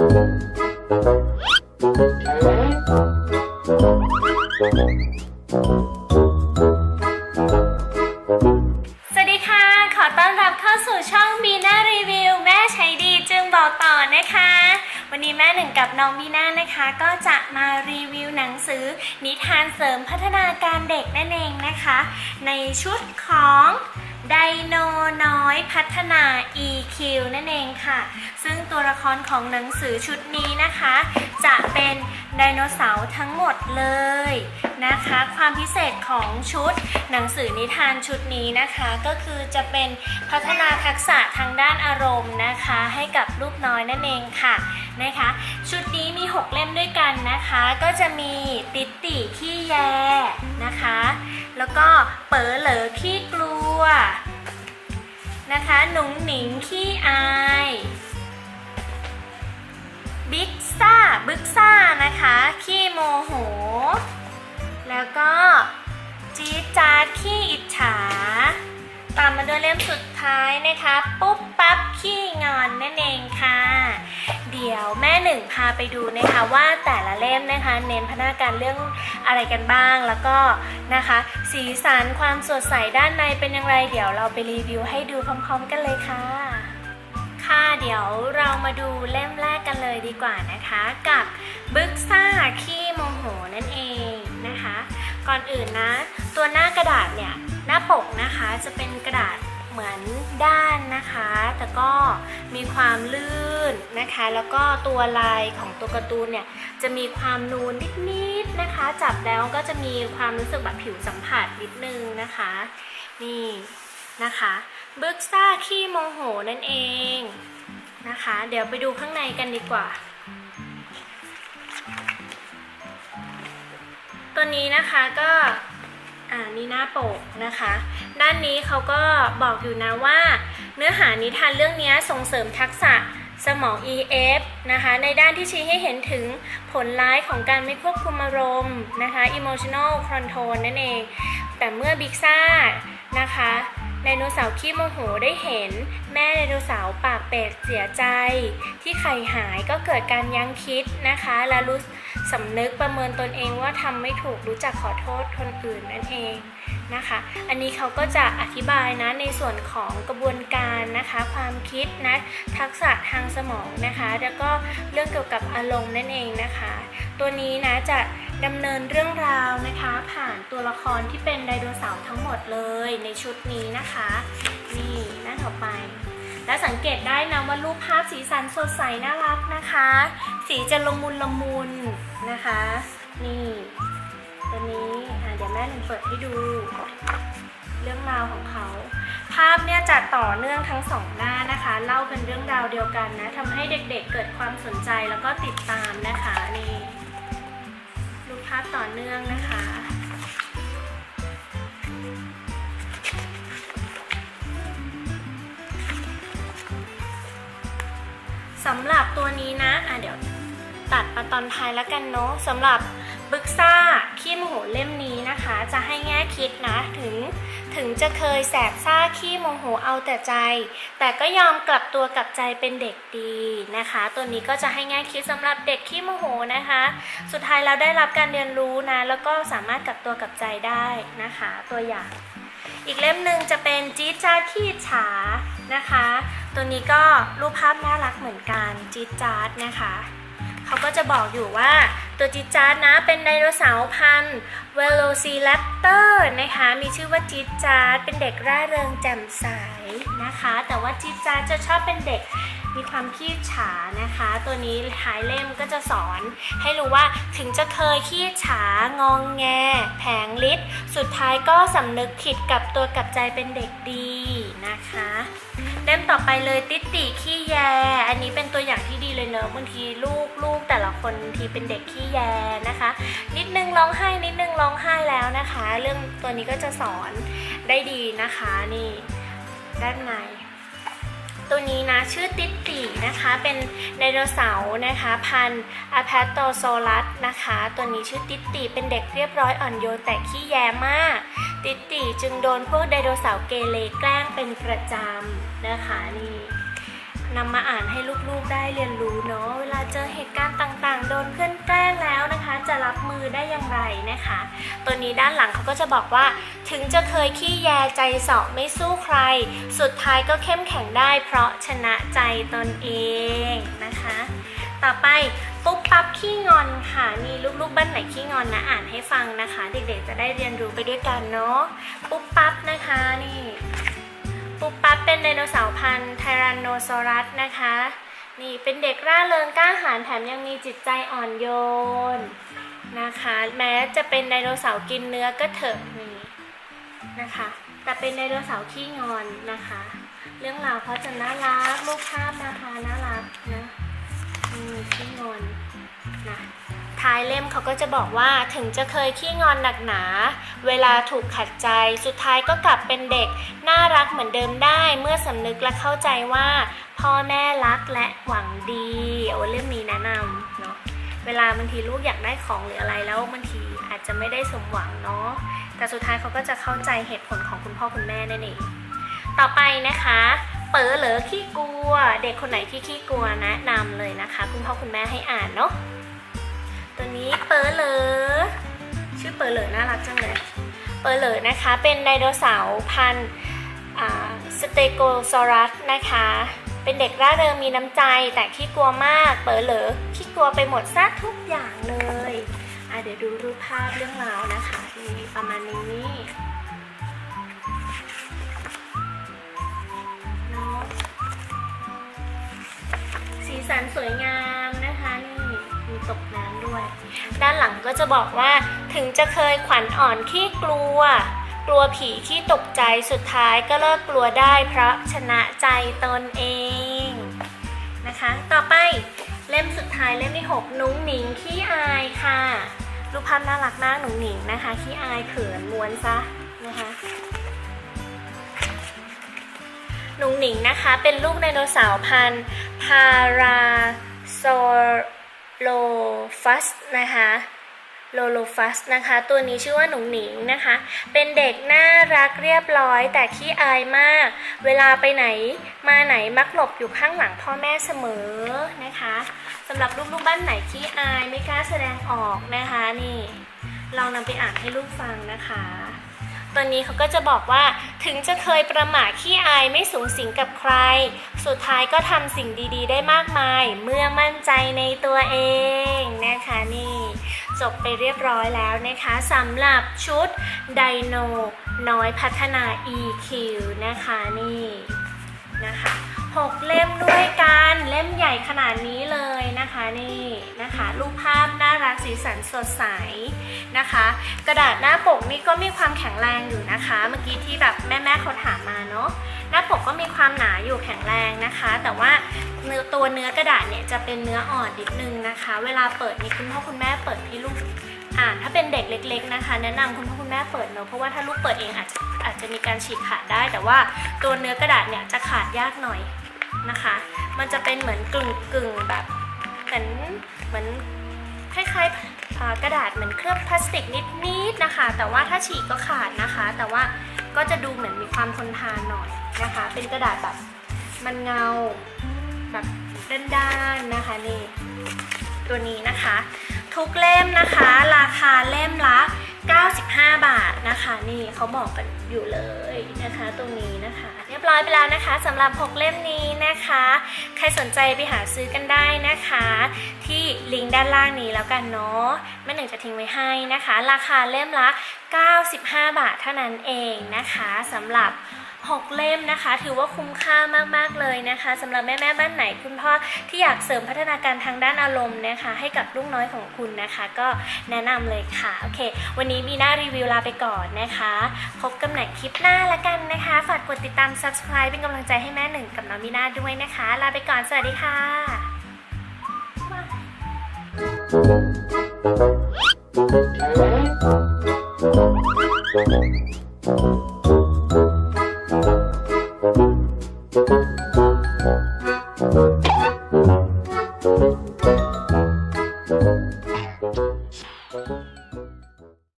สวัสดีค่ะ ขอต้อนรับเข้าสู่ช่องบีน่ารีวิว แม่ใช้ดีจึงบอกต่อนะคะ วันนี้แม่หนึ่งกับน้องบีน่านะคะ ก็จะมารีวิวหนังสือ นิทานเสริมพัฒนาการเด็กนั่นเองนะคะ ในชุดของ ไดโนน้อยพัฒนา EQ นั่นเองค่ะ ซึ่งตัวละครของหนังสือชุดนี้นะคะ จะเป็นไดโนเสาร์ทั้งหมดเลยนะคะ ความพิเศษของชุดหนังสือนิทานชุดนี้นะคะ ก็คือจะเป็นพัฒนาทักษะทางด้านอารมณ์นะคะ ให้กับลูกน้อยนั่นเองค่ะนะคะ ชุดนี้มี 6 เล่มด้วยกันนะคะ ก็จะมีติดติขี้แยนะคะ แล้วก็เป๋อเหลอขี้กลัว นะคะ หนุ่งหนิงขี้อาย บิ๊กซ่าบึกซ่านะคะ ขี้โมโห แล้วก็จี๊ดจาดขี้อิจฉา ตามมาด้วยเล่มสุดท้ายนะคะ ปุ๊บปั๊บขี้งอนนั่นเองค่แม่ หนึ่งพาไปดูนะคะว่าแต่ละเล่มนะคะ เน้นพัฒนาการเรื่องอะไรกันบ้างแล้วก็นะคะ สีสันความสดใสด้านในเป็นอย่างไร เดี๋ยวเราไปรีวิวให้ดูพร้อมๆกันเลยค่ะค่ะเดี๋ยวเรามาดูเล่มแรกกันเลยดีกว่านะคะ กับบึกซ่าขี้โมโหนั่นเองนะคะ ก่อนอื่นนะ ตัวหน้ากระดาษเนี่ยหน้าปกนะคะจะเป็นกระดาษ เหมือนด้านนะคะ แต่ก็มีความลื่นนะคะ แล้วก็ตัวลายของตัวการ์ตูนเนี่ยจะมีความนูนนิดๆนะคะ จับแล้วก็จะมีความรู้สึกแบบผิวสัมผัสนิดนึงนะคะ นี่นะคะบึกซ่าขี้โมโหนั่นเองนะคะ เดี๋ยวไปดูข้างในกันดีกว่า ตัวนี้นะคะก็ อ่านี่หน้าปกนะคะ ด้านนี้เขาก็บอกอยู่นะว่า เนื้อหานิทานเรื่องนี้ส่งเสริมทักษะสมอง EF นะคะ ในด้านที่ชี้ให้เห็นถึงผลร้ายของการไม่ควบคุมอารมณ์นะคะ emotional control นั่นเอง แต่เมื่อบิ๊กซ่านะคะ ไดโนเสาร์ขี้โมโหได้เห็น แม่ไดโนเสาร์ปากเป็ดเสียใจ ที่ไข่หายก็เกิดการยั้งคิดนะคะ และรู้สำนึกประเมินตนเองว่าทำไม่ถูกรู้จักขอโทษคนอื่นนั่นเองนะคะ อันนี้เขาก็จะอธิบายนะในส่วนของกระบวนการนะคะ ความคิดนะทักษะทางสมองนะคะ แล้วก็เรื่องเกี่ยวกับอารมณ์นั่นเองนะคะ ตัวนี้นะจะ ดำเนินเรื่องราวนะคะ ผ่านตัวละครที่เป็นไดโนเสาร์ทั้งหมดเลยในชุดนี้นะคะ นี่หน้าต่อไป และสังเกตได้นะว่ารูปภาพสีสันสดใสน่ารักนะคะ สีจะละมุนละมุนนะคะ นี่ตัวนี้เดี๋ยวแม่หนึ่งเปิดให้ดู เรื่องราวของเขาภาพเนี่ยจะต่อเนื่องทั้งสองหน้านะคะ เล่าเป็นเรื่องราวเดียวกันนะทำให้เด็กๆเกิดความสนใจแล้วก็ติดตามนะคะนี่าพต่อเนื่องนะคะ สำหรับตัวนี้นะ อะเดี๋ยวตัดมาตอนท้ายแล้วกันเนาะสำหรับบึกซ่าขี้มโหเล่มนี้นะคะ จะให้แง่คิดนะถึง ถึงจะเคยแสบซ่าขี้โมโหเอาแต่ใจ แต่ก็ยอมกลับตัวกลับใจเป็นเด็กดีนะคะ ตัวนี้ก็จะให้ง่ายคิดสำหรับเด็กขี้โมโหนะคะ สุดท้ายเราได้รับการเรียนรู้นะ แล้วก็สามารถกลับตัวกลับใจได้นะคะ ตัวอย่าง อีกเล่มหนึ่งจะเป็นจี๊ดจ้าขี้ฉานะคะ ตัวนี้ก็รูปภาพน่ารักเหมือนกันจี๊ดจ้าดนะคะ เขาก็จะบอกอยู่ว่าตัวจี๊ดจ๊าดนะเป็นไดโนเสาร์พันธุ์เวโลซีแรปเตอร์นะคะมีชื่อว่าจี๊ดจ๊าดเป็นเด็กร่าเริงแจ่มใสนะคะ แต่ว่าจี๊ดจ๊าดจะชอบเป็นเด็กมีความขี้ฉานะคะ ตัวนี้ท้ายเล่มก็จะสอนให้รู้ว่าถึงจะเคยขี้ฉางองแง แผงฤทธิ์สุดท้ายก็สำนึกผิดกับตัวกับใจเป็นเด็กดีนะคะ เล่มต่อไปเลยติ๊ติขี้แย อันนี้เป็นตัวอย่างที่ดีเลยเนอะบางทีลูกลูกแต่ละคนทีเป็นเด็กขี้แยนะคะ นิดนึงร้องไห้นิดนึงร้องไห้แล้วนะคะ เรื่องตัวนี้ก็จะสอนได้ดีนะคะนี่ด้านใน ตัวนี้นะชื่อติดตีนะคะเป็นไดโนเสาร์นะคะพันธุ์อะแพตโตโซลัสนะคะ ตัวนี้ชื่อติดตีเป็นเด็กเรียบร้อยอ่อนโยนแต่ขี้แยมาก ติดตีจึงโดนพวกไดโนเสาร์เกเรแกล้งเป็นประจำนะคะนี่ นำมาอ่านให้ลูกๆได้เรียนรู้เนาะเวลาเจอเหตุการณ์ต่างๆ โดนเพื่อนแกล้งแล้วนะคะ จะรับมือได้อย่างไรนะคะ ตัวนี้ด้านหลังเขาก็จะบอกว่า ถึงจะเคยขี้แยใจเสาะไม่สู้ใคร สุดท้ายก็เข้มแข็งได้ เพราะชนะใจตนเองนะคะ ต่อไปปุ๊บปั๊บขี้งอนค่ะนี่ลูกๆบ้านไหนขี้งอนนะอ่านให้ฟังนะคะ เด็กๆจะได้เรียนรู้ไปด้วยกันเนาะปุ๊บปั๊บนะคะนี่ ปุ๊บปั๊บเป็นไดโนเสาร์พันธุ์ไทแรนโนซอรัสนะคะ นี่เป็นเด็กร่าเริงกล้าหาญแถมยังมีจิตใจอ่อนโยนนะคะ แม้จะเป็นไดโนเสาร์กินเนื้อก็เถอะนี่นะคะ แต่เป็นไดโนเสาร์ขี้งอนนะคะ เรื่องราวเขาจะน่ารักรูปภาพนะคะน่ารักนะอืมขี้งอนนะ ท้ายเล่มเขาก็จะบอกว่าถึงจะเคยขี้งอนหนักหนา เวลาถูกขัดใจ สุดท้ายก็กลับเป็นเด็ก น่ารักเหมือนเดิมได้ เมื่อสำนึกและเข้าใจว่า พ่อแม่รักและหวังดีโอ้เรื่องนี้แนะนำเนาะเวลาบางทีลูกอยากได้ของหรืออะไรแล้วบางทีอาจจะไม่ได้สมหวังเนาะแต่สุดท้ายเขาก็จะเข้าใจเหตุผลของคุณพ่อคุณแม่นั่นเองต่อไปนะคะเป๋อเหลอขี้กลัว เด็กคนไหนที่ขี้กลัวแนะนำเลยนะคะ คุณพ่อคุณแม่ให้อ่านเนาะ นี้เป๋อเหลอชื่อเป๋อเหลอน่ารักจังเลย เปอร์เหลอนะคะ เป็นไดโนเสาร์พันธุ์สเตโกซอรัสนะคะ เป็นเด็กร่าเริงมีน้ำใจแต่ขี้กลัวมาก เปอร์เหลอขี้กลัวไปหมดซะทุกอย่างเลยอะเดี๋ยวดูรูปภาพเรื่องราวนะคะมีประมาณนี้สีสันสวยงามานหลังก็จะบอกว่า ถึงจะเคยขวัญอ่อนขี้กลัว กลัวผีขี้ตกใจสุดท้ายก็เลิกกลัวได้เพราะชนะใจตนเองนะคะ ต่อไปเล่มสุดท้ายเล่มที่ 6 นุ้งหนิงขี้อายค่ะ รูปภาพน่ารักมากหนุ่งหนิงนะคะขี้อายเขินม้วนซะนะคะหนุ่งหนิงนะคะเป็นลูกไดโนเสาร์พันธุ์พาราโซ โลฟัสนะคะโลโลฟัสนะคะ ตัวนี้ชื่อว่าหนุ่งหนิงนะคะ เป็นเด็กน่ารักเรียบร้อยแต่ขี้อายมาก เวลาไปไหนมาไหนมักหลบอยู่ข้างหลังพ่อแม่เสมอนะคะสำหรับลูกๆบ้านไหนขี้อายไม่กล้าแสดงออกนะคะนี่ลองนำไปอ่านให้ลูกฟังนะคะ ตัวนี้เขาก็จะบอกว่าถึงจะเคยประมาทขี้อายไม่สูงสิงกับใคร สุดท้ายก็ทำสิ่งดีๆ ได้มากมาย เมื่อมั่นใจในตัวเองนะคะนี่ จบไปเรียบร้อยแล้วนะคะสำหรับชุดไดโนน้อยพัฒนา EQ นะคะนี่นะคะหกเล่มด้วยกัน เล่มใหญ่ขนาดนี้เลย นะคะนี่นะคะรูปภาพน่ารักสีสันสดใสนะคะ กระดาษหน้าปกนี่ก็มีความแข็งแรงอยู่นะคะ เมื่อกี้ที่แบบแม่ๆเขาถามมาเนาะหน้าปกก็มีความหนาอยู่แข็งแรงนะคะ แต่ว่าเนื้อตัวเนื้อกระดาษเนี่ยจะเป็นเนื้ออ่อนนิดนึงนะคะ เวลาเปิดนี่คุณพ่อคุณแม่เปิดให้ลูกอ่านถ้าเป็นเด็กเล็ก ๆนะคะ แนะนำคุณพ่อคุณแม่เปิดเนาะเพราะว่าถ้าลูกเปิดเองอาจจะอาจจะมีการฉีกขาดได้ แต่ว่าตัวเนื้อกระดาษเนี่ยจะขาดยากหน่อยนะคะ มันจะเป็นเหมือนกึ่งกึ่งแบบ เหมือนเหมือนคล้ายๆกระดาษเหมือนเคลือบพลาสติกนิดๆนะคะ แต่ว่าถ้าฉีกก็ขาดนะคะ แต่ว่าก็จะดูเหมือนมีความทนทานหน่อยนะคะ เป็นกระดาษแบบมันเงาแบบด้านๆนะคะนี่ตัวนี้นะคะ ทุกเล่มนะคะ ราคาเล่มละ 95 บาทนะคะ นี่เขาบอกกันอยู่เลยนะคะตรงนี้นะคะ ร้อยไปแล้วนะคะสำหรับ 6 เล่มนี้นะคะ ใครสนใจไปหาซื้อกันได้นะคะ ที่ลิงก์ด้านล่างนี้แล้วกันเนาะแม่หนึ่งจะทิ้งไว้ให้นะคะ ราคาเล่มละ 95 บาทเท่านั้นเองนะคะสำหรับ 6 เล่มนะคะ ถือว่าคุ้มค่ามากๆเลยนะคะสำหรับแม่แม่บ้านไหนคุณพ่อที่อยากเสริมพัฒนาการทางด้านอารมณ์นะคะ ให้กับลูกน้อยของคุณนะคะ ก็แนะนำเลยค่ะโอเค วันนี้มีหน้ารีวิวลาไปก่อนนะคะ พบกันใหม่คลิปหน้าละกันนะคะฝากกดติดตาม subscribe เป็นกำลังใจให้แม่หนึ่งกับน้องมีนาด้วยนะคะ ลาไปก่อนสวัสดีค่ะ Thank you.